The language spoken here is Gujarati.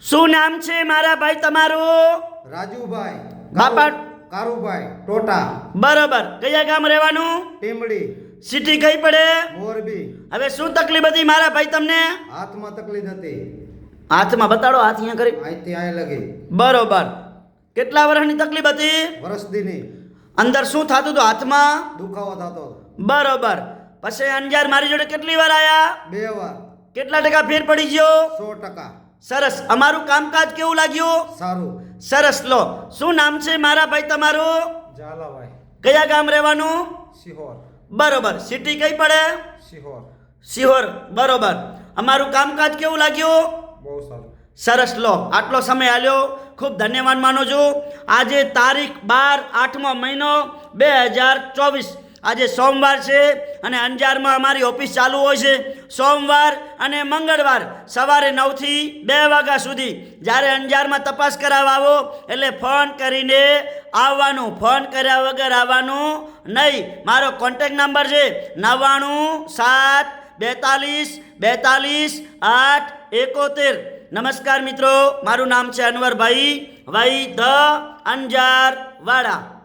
શું નામ છે મારા ભાઈ તમારું? રાજુભાઈ. બાપા. કારુભાઈ. ટોટા. બરોબર. કયા ગામ રહેવાનું? ટીમડી. સિટી કઈ પડે? મોરબી. હવે શું તકલીફ હતી મારા ભાઈ તમને? હાથમાં તકલીફ હતી. હાથમાં બતાડો હાથ અહીંયા કરી. અહીંથી આય લગી. બરોબર. કેટલા વર્ષની તકલીફ હતી? વરસદીની અંદર શું થતું હતું હાથમાં? દુખાવો થતો. બરોબર. પછી અંજાર મારી જોડે કેટલી વાર આયા? બે વાર. કેટલા ટકા ફેર પડી ગયો? સો ટકા. સરસ. અમારું કામકાજ કેવું લાગ્યું? સારું. સરસ. લો શું નામ છે મારા ભાઈ તમારું? ઝાલાભાઈ. કયા ગામ રહેવાનું? સિહોર બરોબર. સિટી કઈ પડે? સિહોર સિહોર બરોબર. અમારું કામકાજ કેવું લાગ્યું? બહુ સારું. સરસ. લો આટલો સમય આલ્યો. ખૂબ ધન્યવાદ માનું છું. આજે તારીખ બાર આઠમો મહિનો બે હજાર ચોવીસ. આજે સોમવાર છે અને અંજારમાં અમારી ઓફિસ ચાલુ હોય છે. સોમવાર અને મંગળવાર સવારે નવથી બે વાગ્યા સુધી જ્યારે અંજારમાં તપાસ કરાવવા આવો, એટલે ફોન કરીને આવવાનું, ફોન કર્યા વગર આવવાનું નહીં. મારો કોન્ટેક નંબર છે નવ્વાણું, સાત, બેતાલીસ બેતાલીસ, આઠ, એકોતેર. નમસ્કાર મિત્રો, મારું નામ છે અનવરભાઈ ભાઈ ધ અંજાર વાડા